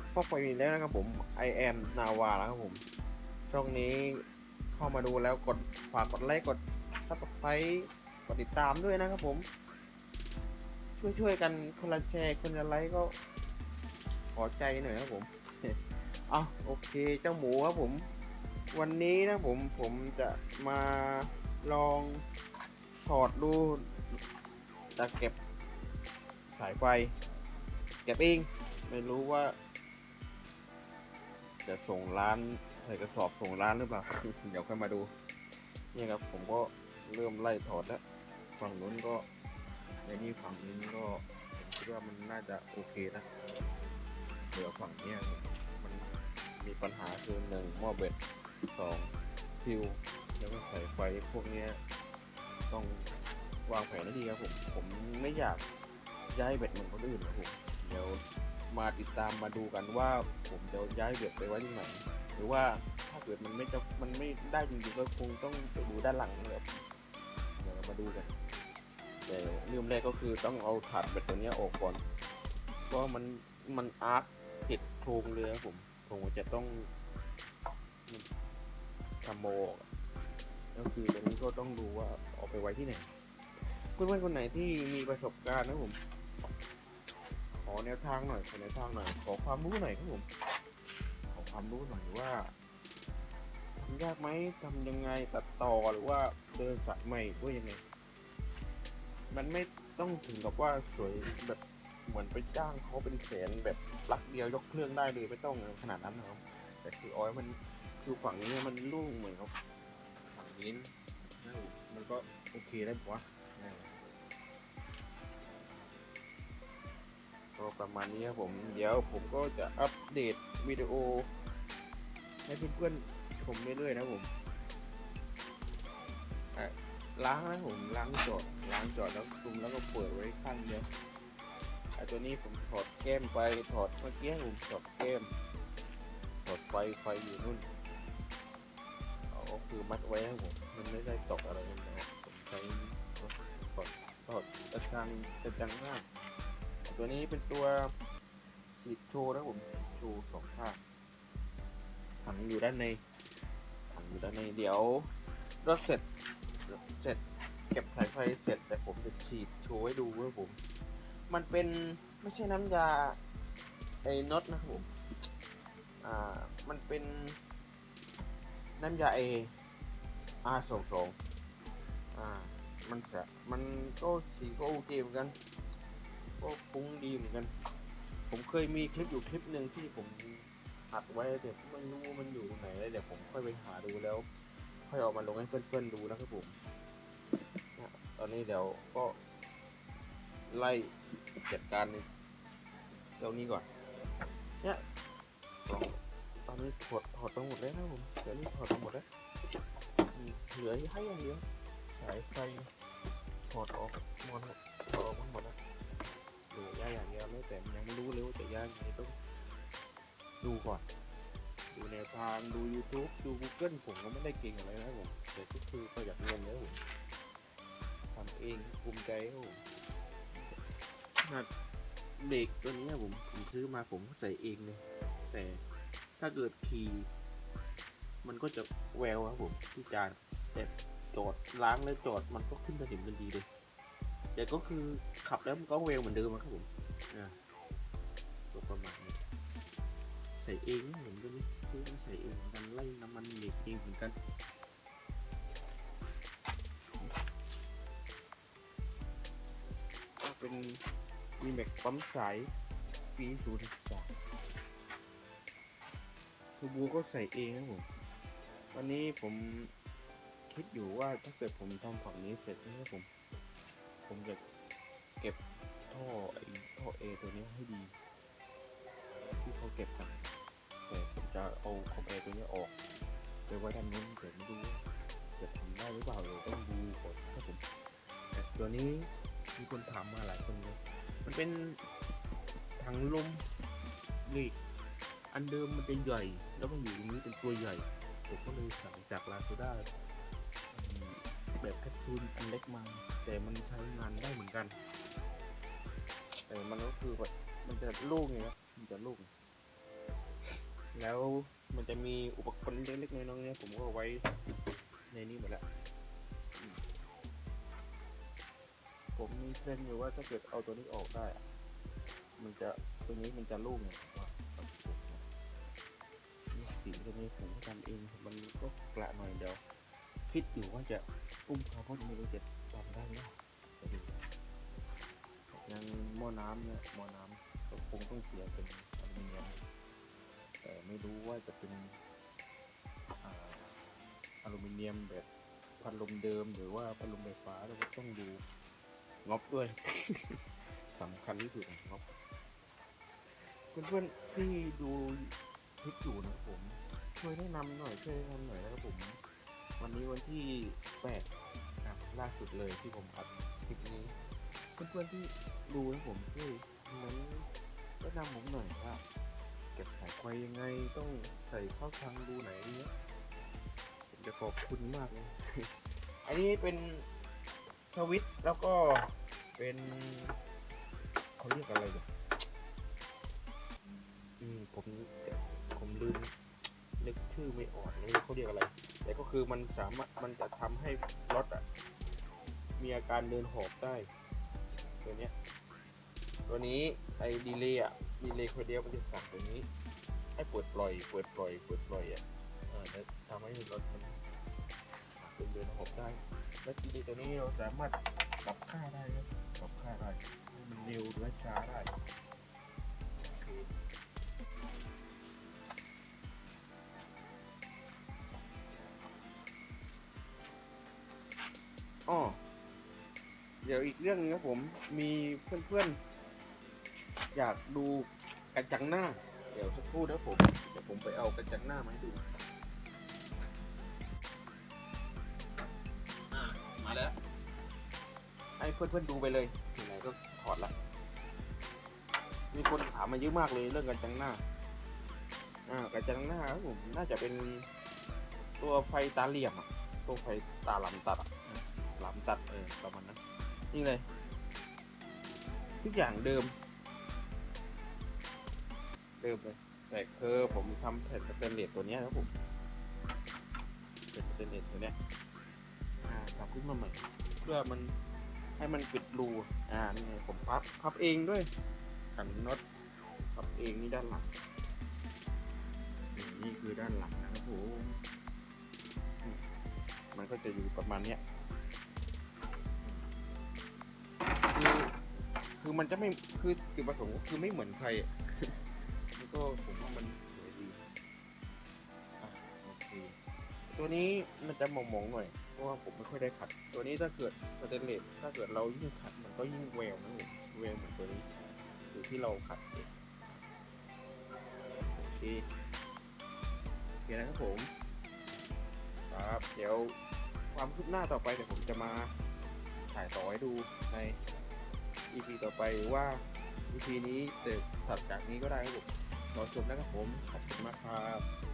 ครับพบกันอีกแล้วนะครับผม I am Nava แล้วครับผม ช่องนี้เข้ามาดูแล้วกดฝากกดไลค์กดซับสไครต์กดติดตามด้วยนะครับผมช่วยช่วยๆกันคนละแชร์คนละไลค์ก็ขอใจหน่อยครับผมเอาโอเคเจ้าหมูครับผม วันนี้นะผมผมจะมาลองถอดดูจะเก็บสายไฟ เก็บเอง ไม่รู้ว่า จะส่งร้านใส่กระสอบส่งร้านหรือเปล่า เดี๋ยวค่อยมาดูนี่ครับผมก็เริ่มไล่ถอดแล้วฝั่งนู้นก็ในนี่ฝั่งนี้ก็ผมคิดว่ามันน่าจะโอเคนะเหลือฝั่งนี้มันมีปัญหาคือหนึ่งหม้อเบ็ดสองฟิวแล้วก็สายไฟพวกนี้ต้องวางแผนให้ดีครับผม ผมไม่อยากย้ายเบ็ดเหมือนคนอื่นครับผมเดี๋ยว มาติดตามมาดูกันว่าผมจะย้ายเบ็ดไปไว้ที่ไหน หรือว่าถ้าเกิดมันไม่จะมันไม่ได้จริงๆก็คงต้องไปดูด้านหลังนะครับเดี๋ยวเรามาดูกัน แต่เริ่มแรกก็คือต้องเอาถาดเบ็ดตัวนี้ออกก่อนเพราะมันมันอาร์คติดโครงเลยครับผมผมจะต้องทำโมก็คือตรงนี้ก็ต้องดูว่าเอาไปไว้ที่ไหนเพื่อนๆคนไหนที่มีประสบการณ์นะผม อแนวทางหน่อยขอแนวทางหน่อยขอความรู้หน่อยครับผมขอความรู้หน่อยว่าทำยากไหมทำยังไงตัดต่อหรือว่าเดินสายใหม่ด้วยยังไง มันไม่ต้องถึงกับว่าสวยแบบเหมือนไปจ้างเขาเป็นแสนแบบลักเดียวยกเครื่องได้เลยไม่ต้องขนาดนั้นนะครับแต่คือออยมันคือฝั่งนี้มันลุ่งเหมือนกับฝั่งนี้มันก็โอเคได้ปะ ก็ประมาณนี้ครับผม เดี๋ยวผมก็จะอัปเดตวิดีโอ ให้เพื่อนๆชมเรื่อยๆนะผมล้างนะผมล้างจอดล้างจอดแล้วคลุมแล้วก็เปิดไว้ข้างเดียวไอ้ตัวนี้ผมถอดแก้มไปถอดเมื่อกี้ผมถอดแก้มถอดไฟไฟอยู่นู่นเอาคือมัดไว้นะผมมันไม่ได้ตกอะไรนะครับผมใช้ถอดถอดกระชังกระจังหน้า ตัวนี้เป็นตัวฉีดโชว์นะผมโชว์สองข้างถังอยู่ด้านในถังอยู่ด้านในเดี๋ยวรถเสร็จเสร็จเก็บสายไฟเสร็จแต่ผมจะฉีดโชว์ให้ดูว่าผม มันเป็นไม่ใช่น้ำยาไอ้น็อตนะครับผมอ่ามันเป็นน้ำยาเออาสองสองอ่ามันจะมันก็สีก็โอเคเหมือนกัน ก็ฟุ้งดีเหมือนกัน ผมเคยมีคลิปอยู่คลิปหนึ่งที่ผมอัดไว้แต่ผมไม่รู้ว่ามันอยู่ไหนแล้วเดี๋ยวผมค่อยไปหาดูแล้ว ค่อยเออกมาลงให้เพื่อนๆดูนะครับผมตอนนี้เดี๋ยวก็ไล่จัดการเรื่องนี้ก่อน เนี่ยตอนนี้ถอดถอดไปหมดแล้วนะผมเดี๋ยวนี้ถอดไปหมดแล้วเหลือให้อย่างเดียวสายไฟถอดออกหมด อย่างเดียวแล้วแต่ยังไม่รู้เลยว่าจะย่ายังไงต้องดูก่อน ดูแนวทางดู YouTube ดู Google ผมก็ไม่ได้เก่งอะไรนะผมแต่ก็คือประหยัดเงินแล้วผมทำเองภูมิใจครับผมนาดเบรกตัวนี้ผมผมซื้อมาผมก็ใส่เองเลยแต่ถ้าเกิดขี่มันก็จะแววครับผมที่จานแต่จอดล้างแล้วจอดมันก็ขึ้นสนิมทันทีเลย แต่ก็คือขับแล้วมันก็เวลเหมือนเดิมอะครับผมอ่าตัวประมาณนี้ใส่เองนะผมตัวนี้ซื้อมใส่เองกันไล่น้ำมันเหล็กเองเหมือนกันก็เป็นมีแม็กปั๊มสายปีศูนย์สามทูบูก็ใส่เองนะผมวันนี้ผมคิดอยู่ว่าถ้าเกิดผมทำฝั่งนี้เสร็จนะครับผม ผมจะเก็บท่อไอ้ท่อเอตัวนี้ให้ดี ที่เขาเก็บกันแต่ผมจะเอาคอมเอตัวนี้ออกไปไว้ด้านนู้นแต่ไม่รู้จะทำได้หรือเปล่าเดี๋ยวต้องดูก่อนครับผมแต่ตัวนี้มีคนถามมาหลายคนเลยมันเป็นถังลมนี่อันเดิมมันจะใหญ่ แล้วมันอยู่ตรงนี้เป็นตัวใหญ่ผมก็เลยสั่งจากลาซาด้า แบบแคปซูลอันเล็กมาแต่มันใช้งานได้เหมือนกัน แต่มันก็คือแบบมันจะลูกไงครับมันจะลูก แล้วมันจะมีอุปกรณ์เล็กๆน้อยๆเนี่ยผมก็เอาไว้ในนี้หมดแล้วผมมีเส้นอยู่ว่าถ้าเกิดเอาตัวนี้ออกได้ มันจะตัวนี้มันจะลุ่งไงผมว่าเอาไปปลูกนะนี่สีตัวนี้ผมทำเองมันก็กระหน่อยเดียว คิดอยู่ว่าจะอุ้มเขาเพราะไม่รู้จะทำได้หรือเปล่ายังหม้อน้ำเนี่ยหม้อน้ำก็คงต้องเสียเป็นอลูมิเนียมแต่ไม่รู้ว่าจะเป็นอลูมิเนียมแบบพัดลมเดิมหรือว่าพัดลมไฟฟ้าเราก็ต้องดูงบด้วยสำคัญที่สุดงบเพื่อนๆที่ดูคลิปอยู่นะผมช่วยแนะนำหน่อยช่วยแนะนำหน่อยนะครับผม วันนี้วันที่แปดครับล่าสุดเลยที่ผมอัดคลิปนี้เพื่อนๆที่ดูให้ผมช่วยนั้นแนะนำผมหน่อยว่าเก็บสายไฟยังไงต้องใส่เข้าทางรูไหนเนี้ยผมจะขอบคุณมากเลยอันนี้เป็นสวิตแล้วก็เป็นเขาเรียกอะไรเนี่ยอืมผมผมลืม นึกชื่อไม่ออกเลยเขาเรียกอะไร แต่ก็คือมันสามารถมันจะทำให้รถอะมีอาการเดินหอบได้ตัวเนี้ยตัวนี้ไอ้ดีเลย์อะดีเลย์คนเดียวมันจะสั่งตัวนี้ ให้เปิดปล่อยเปิดปล่อยเปิดปล่อยอะเออแล้วทำให้รถมันเป็นเดินหอบได้ แล้วดีเลย์ตัวนี้เราสามารถปรับค่าได้ครับปรับค่าได้มันเร็วหรือช้าได้ อเคอ๋อเดี๋ยวอีกเรื่องนึงครับผม มีเพื่อนๆ อยากดูกระจังหน้า เดี๋ยวสักครู่นะผม เดี๋ยวผมไปเอากระจังหน้ามาให้ดูอ่ามาแล้ว ให้เพื่อนๆดูไปเลยไหนก็ถอดละ มีคนถามมาเยอะมากเลยเรื่องกระจังหน้า อ่ากระจังหน้าครับผม น่าจะเป็นตัวไฟตาเหลี่ยมอะตัวไฟตาลำตัดอะ หลำตัดเออประมาณนั้นนี่เลย ทุกอย่างเดิม เดิมเลยแต่คือผมทำแผ่นสเตนเลสตัวนี้ยครับผมแผ่นสเตนเลสตัวเนี้ยอ่าทำขึ้นมาใหม่เพื่อมันให้มันปิดรูอ่านี่ผมพับพับเองด้วยขันน็อตพับเองนี่ด้านหลังนี่คือด้านหลังนะครับผมมันก็จะอยู่ประมาณเนี้ย คือมันจะไม่คือจุดประสงค์คือไม่เหมือนใครแล้วก็ผมว่ามันสวยดีอะโอเคตัวนี้มันจะหมองๆหน่อยเพราะว่าผมไม่ค่อยได้ขัด ตัวนี้ถ้าเกิดสเตนเลสถ้าเกิดเรายิ่งขัดมันก็ยิ่งแววนะผมแววเหมือนตัวนี้อยู่ที่เราขัดเองโอเคโอเคนะครับผมครับเดี๋ยวความคืบหน้าต่อไปเดี๋ยวผมจะมาถ่ายต่อให้ดูใน EP ต่อไปว่า EP นี้จะถัดจากนี้ก็ได้ครับผมรอชมนะครับผม ขอบคุณมากครับ